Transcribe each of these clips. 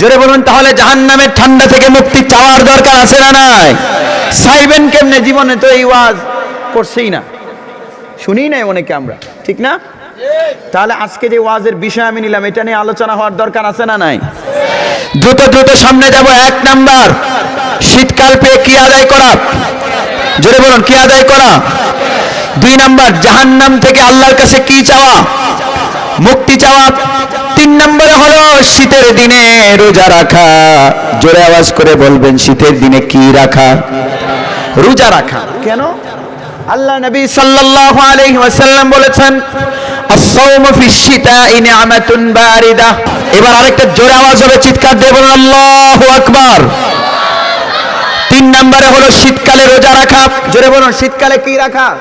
জোরে বলুন, তাহলে জাহান্নামের ঠান্ডা থেকে মুক্তি চাওয়ার দরকার আছে না নাই? সাইবেন কেমনে জীবনে তো এই ওয়াজ করছেই না। শুনি নাই অনেকে আমরা, ঠিক না? তাহলে আজকে যে ওয়াজের বিষয় আমি নিলাম, এটা নিয়ে আলোচনা হওয়ার দরকার আছে না নাই? দ্রুত দ্রুত সামনে যাব, এক নাম্বার, শীতকাল পেয়ে কি আদায় করা? জোরে বলুন, কি আদায় করা? দুই নাম্বার, জাহান্নাম থেকে আল্লাহর কাছে কি চাওয়া? মুক্তি চাওয়া তিন নম্বরে হলো শীতের দিনে রোজা রাখা। জোরে আওয়াজ করে বলবেন, শীতের দিনে কি রাখা? রোজা রাখা। কেন? আল্লাহ নবী সাল্লাল্লাহু আলাইহি ওয়াসাল্লাম বলেছেন as-sawmu fi shitaa'i নি'মাতুন বারিদা। এবার আরেকটা জোরে আওয়াজ হবে, চিৎকার দিয়ে বলুন, আল্লাহু আকবার। তিন নম্বরে হলো শীতকালে রোজা রাখা। জোরে বলুন, শীতকালে কি রাখা?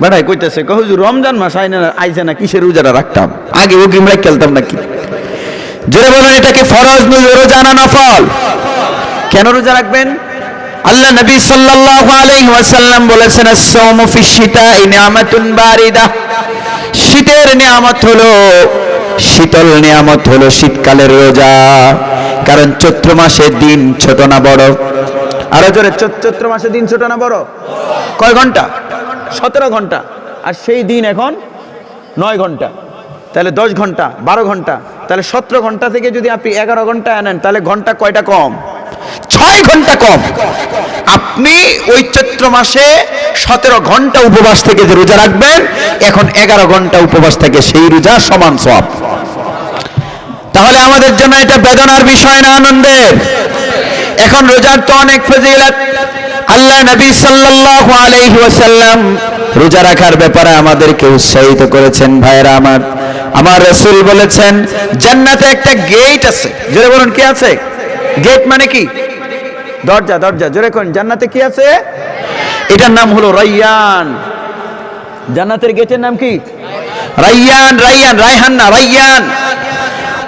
বেড়াই কইতেছে, কহ হুজুর রমজান মাস আইনে না আইছে না, কিসের রোজাটা রাখতাম? আগে ও গিমরা খেলতাম নাকি? জোরে বলুন, এটাকে ফরজ নয়, রোজা না নফল? কেন রোজা রাখবেন? আল্লাহ নবী সাল্লাল্লাহু আলাইহি ওয়াসাল্লাম বলেছেন as-sawmu fi shitaa'i নি'মাতুন বারিদা। শীতের নিয়ামত হলো, শীতল নিয়ামত হলো শীতকালের রোজা। কারণ চৈত্র মাসের দিন ছোট না বড়? আরও জোরে চৈত্র মাসের দিন ছোট না বড়? কয় ঘণ্টা? সতেরো ঘণ্টা। আর সেই দিন এখন নয় ঘণ্টা। তাহলে দশ ঘণ্টা, বারো ঘণ্টা। তাহলে সতেরো ঘণ্টা থেকে যদি আপনি এগারো ঘণ্টা আনেন, তাহলে ঘণ্টা কয়টা কম? ছয় ঘণ্টা কম। আপনি ওই চৈত্র মাসে সতেরো ঘণ্টা উপবাস থেকে যে রোজা রাখবেন, এখন এগারো ঘণ্টা উপবাস থেকে সেই রোজা সমান সব তাহলে আমাদের জন্য এটা বেদনার বিষয় না আনন্দের? এখন রোজার তো অনেক ফজিলত। আল্লাহ নবী সাল্লাল্লাহু আলাইহি ওয়াসাল্লাম রোজা রাখার ব্যাপারে আমাদেরকে উৎসাহিত করেছেন ভাইরা আমার। আমার রাসূল বলেছেন, জান্নাতে একটা গেট আছে। জোরে বলুন, কি আছে? গেট মানে কি? দরজা দরজা। জোরে কোন, জান্নাতে কি আছে? এটার নাম হলো রাইয়ান। জান্নাতের গেটের নাম কি? রাইয়ান রাইয়ান রায়হান না রাইয়ান।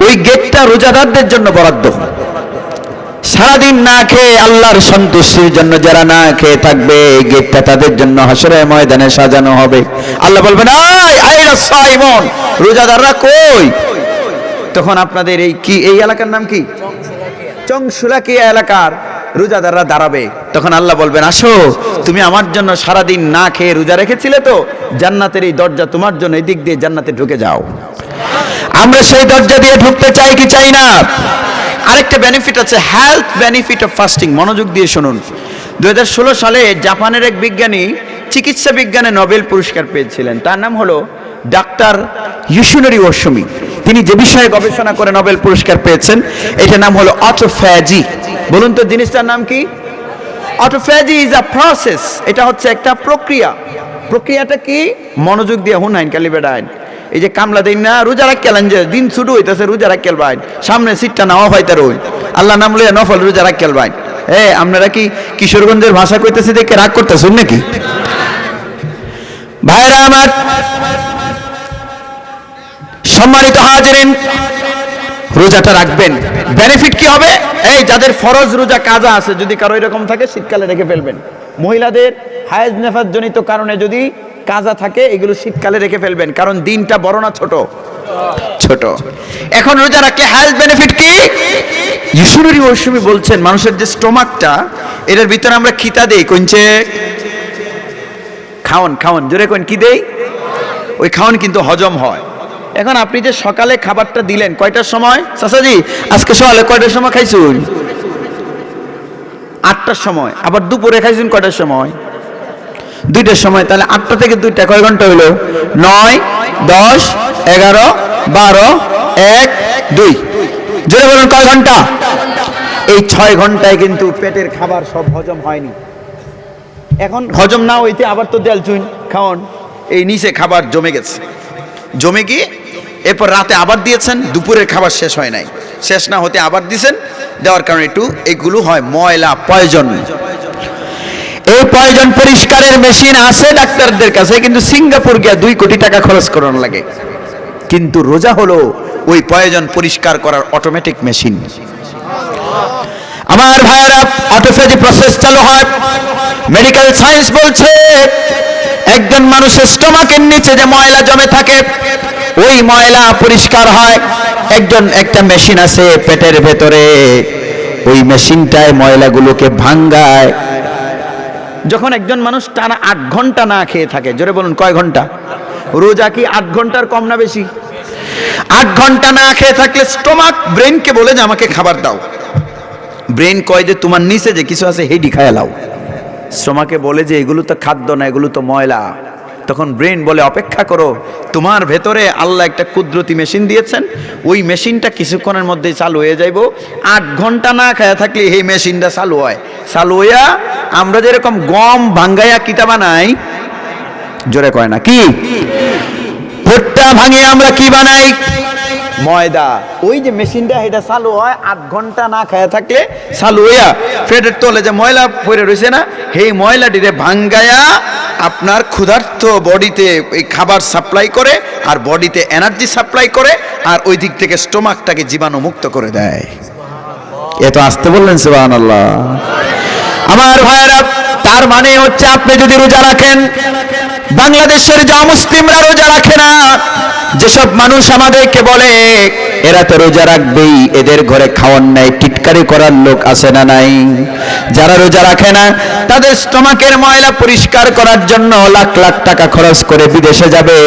ওই গেটটা রোজাদারদের জন্য বরাদ্দ। সারাদিন না খেয়ে আল্লাহর সন্তুষ্টির জন্য যারা না খেয়ে থাকবে, এই গেটটা তাদের জন্য হাসরে ময়দানে সাজানো হবে। আল্লাহ বলবেন সাইমন, রোজাদাররা কই? তখন আপনাদের এই কি, এই এলাকার নাম কি? চংশুলাকিয়া এলাকার রোজাদাররা দাঁড়াবে। তখন আল্লাহ বলবেন, আসো, তুমি আমার জন্য সারাদিন না খেয়ে রোজা রেখেছিলে তো? জান্নাতের এই দরজা তোমার জন্য এই দিক দিয়ে জান্নাতে ঢুকে যাও। আমরা সেই দরজা দিয়ে ঢুকতে চাই কি চাই না? আরেকটা বেনিফিট আছে হেলথ বেনিফিট অফ ফাস্টিং মনোযোগ দিয়ে শুনুন। দু হাজার ষোলো সালে জাপানের এক বিজ্ঞানী, চিকিৎসা বিজ্ঞানে নোবেল পুরস্কার পেয়েছিলেন। তার নাম হলো ডাক্তার ইউশনারি ওসমি তিনি যে বিষয়ে গবেষণা করে নোবেল পুরস্কার পেয়েছেন, এটার নাম হলো অটোফ্যাজি। বলুন তো, জিনিসটার নাম কি? অটোফ্যাজি ইজ আ প্রসেস এটা হচ্ছে একটা প্রক্রিয়া। প্রক্রিয়াটা কি? মনোযোগ দিয়ে হুন, আইন ক্যালিবেড আইন। এই যে কামলা দিন না, রোজা রাখকেলেন যে দিন শুরু হইতেছে, রোজা রাখকেল বাইন। সামনে সিটটা নাও হইতে রইন আল্লাহ নাম লইয়া নফল রোজা রাখকেল বাইন। এ, আপনারা কি কিশোরগঞ্জের ভাষা কইতেছে দেখে রাগ করতেছেন নাকি? ভাইরা আমার সম্মানিত হাজিরিন, রোজাটা রাখবেন। বেনিফিট কি হবে? এই যাদের ফরজ রোজা কাজা আছে, যদি কারও এরকম থাকে, শীতকালে রেখে ফেলবেন। মহিলাদের হায়েজ নেফাজ জনিত কারণে যদি কাজা থাকে এগুলো শীতকালে রেখে ফেলবেন কারণ দিনটা বড় না ছোট? ছোট। এখন রোজা রাখলে হেলথ বেনিফিট কি? ইসুনুরি মৌসুমি বলছেন মানুষের যে স্টোমাকটা এটার ভিতরে আমরা খিতা দেই কোনছে খাওন খাওন জোরে কোন কি দেই? ওই খাওন কিন্তু হজম হয়। এখন আপনি যে সকালে খাবারটা দিলেন কয়টার সময়? চাচাজি আজকে সকালে কয়টার সময় খাইছুন? আটটার সময় আবার দুপুরে খাইছুন কয়টার সময়? দুইটার সময়, তাহলে আটটা থেকে দুইটা কয় ঘণ্টা হলো নয়, দশ, এগারো, বারো, এক, দুই। জোরে বলুন, কয় ঘণ্টা? এই ছয় ঘন্টায় কিন্তু পেটের খাবার সব হজম হয়নি। এখন হজম না হইতে আবার তো দেয়াল চুইন খাওন এই নিচে খাবার জমে গেছে। জমে গিয়ে এরপর রাতে আবার দিয়েছেন, দুপুরের খাবার শেষ হয় নাই। শেষ না হতে আবার দিয়েছেন দেওয়ার কারণে একটু এগুলো হয় ময়লা, পয়জন। এই প্রয়োজন পরিষ্কারের মেশিন আছে ডাক্তারদের কাছে, কিন্তু সিঙ্গাপুর গিয়া দুই কোটি টাকা খরচ করানো লাগে। কিন্তু রোজা হলো ওই প্রয়োজন পরিষ্কার করার অটোমেটিক মেশিন আমার ভাইয়েরা অটোফেজি প্রসেস চালু হয়। মেডিকেল সায়েন্স বলছে, একজন মানুষের স্টোমাকের নিচে যে ময়লা জমে থাকে, ওই ময়লা পরিষ্কার হয়। একজন, একটা মেশিন আছে পেটের ভেতরে। ওই মেশিনটায় ময়লাগুলোকে ভাঙ্গায়। যখন একজন মানুষ টানা আট ঘণ্টা না খেয়ে থাকে, জোরে বলুন কয় ঘণ্টা? রোজা কি আট ঘণ্টার কম না বেশি? আট ঘণ্টা না খেয়ে থাকলে স্টোমাক, ব্রেনকে বলে যে আমাকে খাবার দাও। ব্রেন কয় যে তোমার নিচে যে কিছু আছে, হেডি খায় লাও। স্টোমাকে বলে যে এগুলো তো খাদ্য না, এগুলো তো ময়লা। তখন ব্রেন বলে, অপেক্ষা করো, তোমার ভেতরে আল্লাহ একটা কুদরতি মেশিন দিয়েছেন। ওই মেশিনটা কিছুক্ষণের মধ্যে চালু হয়ে যাইব। আট ঘণ্টা না খায়া থাকলে এই মেশিনটা চালু হয়। চালু হইয়া আমরা যেরকম গম ভাঙ্গাইয়া কিতা বানাই জোরে কয় না, কি? ভুট্টা ভাঙে আমরা কি বানাই? ময়দা। ওই যে মেশিনটা এটা চালু হয়, আট ঘণ্টা না খায়া থাকলে চালু হইয়া, ফেটের তলে যে ময়লা পড়ে রয়েছে না, সেই ময়লাটিরে ভাঙ্গায়া আপনার ক্ষুধার্ত বডিতে এই খাবার সাপ্লাই করে আর বডিতে এনার্জি সাপ্লাই করে আর ওই দিক থেকে স্টোমাকটাকে জীবাণু মুক্ত করে দেয়। এ তো আসতে বললেন সুবাহ আল্লাহ আমার ভাইয়েরা, তার মানে হচ্ছে আপনি যদি রোজা রাখেন, বাংলাদেশের যা মুসলিমরা রোজা রাখে না, যেসব মানুষ আমাদেরকে বলে, এরা তো রোজা রাখবেই, এদের ঘরে খাওয়ার নাই, টিটকারি করার লোক আছে না নাই? যারা রোজা রাখে না, তাদের স্টমাকের ময়লা পরিষ্কার করার জন্য লাখ লাখ টাকা খরচ করে বিদেশে যাবে।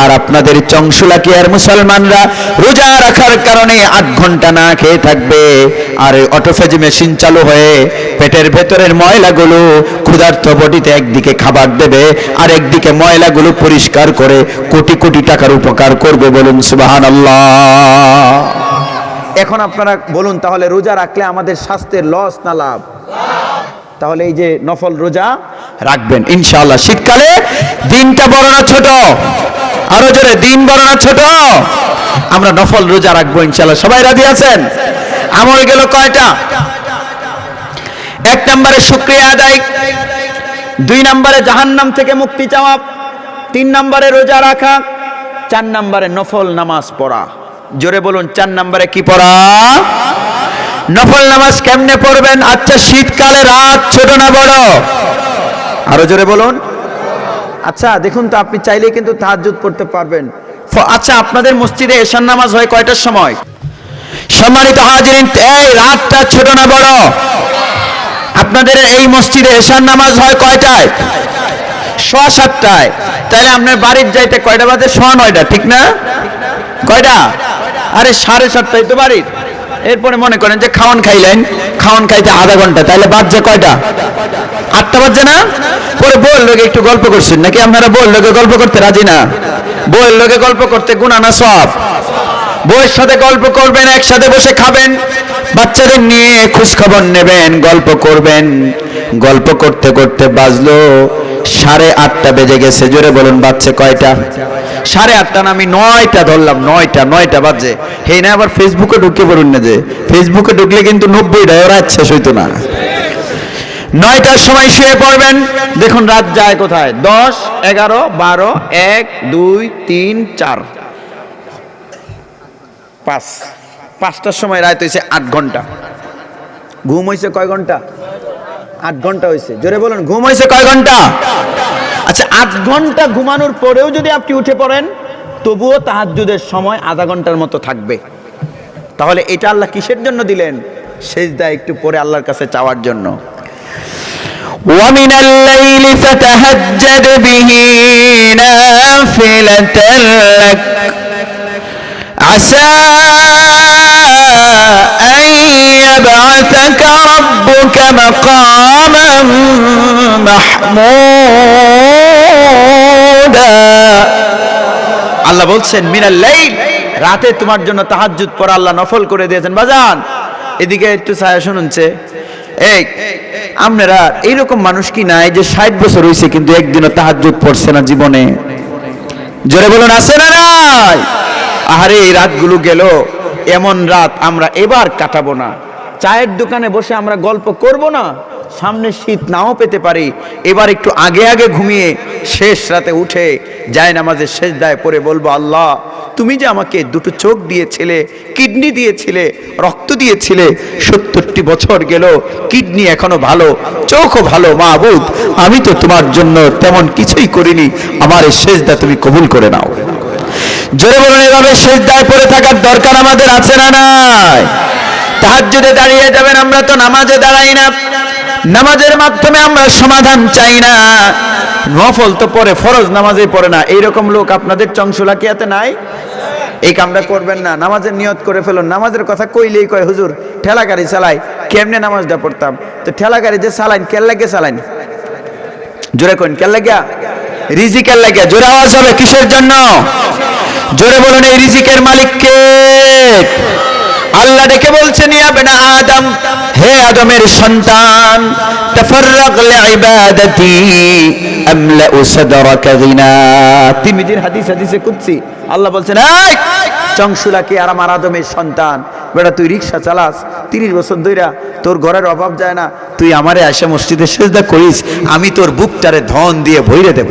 আর আপনাদের চংশুলাকিয়ার মুসলমানরা রোজা রাখার কারণে আট ঘণ্টা না খেয়ে থাকবে। আর অটোফেজ মেশিন চালু হয়ে পেটের ভেতরের ময়লাগুলো ক্ষুধার্ত বডিতে একদিকে খাবার দেবে, আর একদিকে ময়লাগুলো পরিষ্কার করে কোটি কোটি টাকার উপকার করবে বলুন সুবাহান এখন আপনারা বলুন, তাহলে রোজা রাখলে আমাদের স্বাস্থ্যের লস না লাভ? তাহলে এই যে নফল রোজা রাখবেন, ইনশাআল্লাহ। শীতকালে দিনটা বড় না ছোট? আরও জোরে, দিন বড় না ছোট? আমরা নফল রোজা রাখব, ইনশাআল্লাহ। সবাই রাজি আছেন? আমল গেল কয়টা? এক নম্বরে শুক্রিয়া আদায়, দুই নম্বরে জাহান্নাম থেকে মুক্তি চাওয়া, তিন নম্বরে রোজা রাখা, চার নম্বরে নফল নামাজ পড়া। জোরে বলুন, চার নম্বরে কি পড়া? নফল নামাজ কেমনে পড়বেন? আচ্ছা শীতকালে রাত ছোট না বড়? আরও জোরে বলুন। আচ্ছা দেখুন তো, আপনি চাইলেই কিন্তু তাহাজ্জুদ পড়তে পারবেন। আচ্ছা আপনাদের মসজিদে এশার নামাজ হয় কয়টার সময়? সম্মানিত হাজিরিন, এই রাতটা ছোট না বড়? আপনাদের এই মসজিদে এশার নামাজ হয় কয়টায়? সোয়া সাতটায়। তাহলে আপনার বাড়ির যাইতে কয়টা বাজে? সোয়া নয়টা, ঠিক না? কয়টা? আরে সাড়ে সাতটায় তো বাড়ির এরপরে মনে করেন যে খাওয়ান খাইলেন, খাওয়ান খাইতে আধা ঘণ্টা, তাহলে বাজছে কয়টা? আটটা বাজছে না? পরে বউয়ের লোকে একটু গল্প করছেন, নাকি আপনারা বউয়ের লোকে গল্প করতে রাজি না? বউয়ের লোকে গল্প করতে গুণা না সব বইয়ের সাথে গল্প করবেন, একসাথে বসে খাবেন, বাচ্চাদের নিয়ে খোঁজ খবর নেবেন, গল্প করবেন। গল্প করতে করতে বাজলো সাড়ে আটটা বেজে গেছে, জোরে বলুন বাচ্চা কয়টা? সাড়ে আটটা না, আমি নয়টা ধরলাম, নয়টা নয়টা বাজে। হে না, আবার ফেসবুকে ঢুকে পড়ুন না যে। ফেসবুকে ঢুকলে কিন্তু নব্বইটা ওরা শেষ হইতো না। নয়টার সময় শুয়ে পড়বেন। দেখুন, রাত যায় কোথায়? দশ, এগারো, বারো, এক, দুই, তিন, চার। পাঁচ। পাঁচটার সময় রাত হয়েছে আট ঘণ্টা। ঘুম হয়েছে কয় ঘণ্টা? আট ঘণ্টা হয়েছে জোরে বলুন, ঘুম হয়েছে কয় ঘণ্টা? আচ্ছা আট ঘন্টা ঘুমানোর পরেও যদি আপনি উঠে পড়েন তবুও তাহাজ্জুদের সময় আধা ঘন্টার মতো থাকবে তাহলে এটা আল্লাহ কিসের জন্য দিলেন সেজদা একটু পরে আল্লাহর কাছে চাওয়ার জন্য ومن الليل فتهجد به نافلة لك عسى أن يبعثك ربك مقاما محمودا আল্লাহ বলছেন মিনাল লাইল রাতে তোমার জন্য তাহাজ্জুদ পড়া আল্লাহ নফল করে দিয়েছেন বাজান এদিকে একটু ছায়া শুনুনছে এই আপনারা এইরকম মানুষ কি নাই যে ষাট বছর হয়েছে কিন্তু একদিনও তাহাজ্জুদ পড়ছে না জীবনে জোরে বলুন আছে না নাই আহারে এই রাতগুলো গেল এমন রাত আমরা এবার কাটাবো না। চায়ের দোকানে বসে আমরা গল্প করব না। সামনে শীত নাও পেতে পারি। এবার একটু আগে আগে ঘুমিয়ে শেষ রাতে উঠে যায় নামাজের শেষ দায় পরে বলব, আল্লাহ, তুমি যে আমাকে দুটো চোখ দিয়েছিলে, কিডনি দিয়েছিলে, রক্ত দিয়েছিলে, সত্তরটি বছর গেল, কিডনি এখনও ভালো, চোখও ভালো মাহবুদ আমি তো তোমার জন্য তেমন কিছুই করিনি। আমার এই শেষদা তুমি কবুল করে নাও। জোরে বলুন এভাবে সেজদায় পড়ে থাকার দরকার আমাদের আছে না নাই? তাহাজ্জুদে দাঁড়িয়ে যাবেন, আমরা তো নামাজে দাঁড়াই না। নামাজের মাধ্যমে আমরা সমাধান চাই না। নফল তো পরে, ফরজ নামাজে পড়ে না। এইরকম লোক আপনাদের চংশুলাকিয়াতে নাই? এই কামটা করবেন না। নামাজের নিয়ত করে ফেলুন। নামাজের কথা কইলেই কয়, হুজুর ঠেলা গাড়ি চালাই। কেমনে নামাজটা পড়তাম? তো ঠেলা গাড়ি যে চালাইন, কেন লাগে চালাইন? জোরে কোন কেন লাগিয়া রিজিকের লাগিয়া জোরে আওয়াজ হবে কিসের জন্য? জোরে বলুন, এই রিজিকের মালিক কে? আল্লাহ ডেকে বলছেন আদম, হে আদমের সন্তান তাফাররাক সাদরাকা গিনা। হাদিস, হাদিসে কুদসি। আল্লাহ বলছেন, এই আর আমার আদমের সন্তান? বেটা, তুই রিক্সা চালাস, তিরিশ বছর ধইরা তোর ঘরের অভাব যায় না। তুই আমারে আসে মসজিদে সেজদা করিস, আমি তোর বুকটারে ধন দিয়ে ভইরে দেব।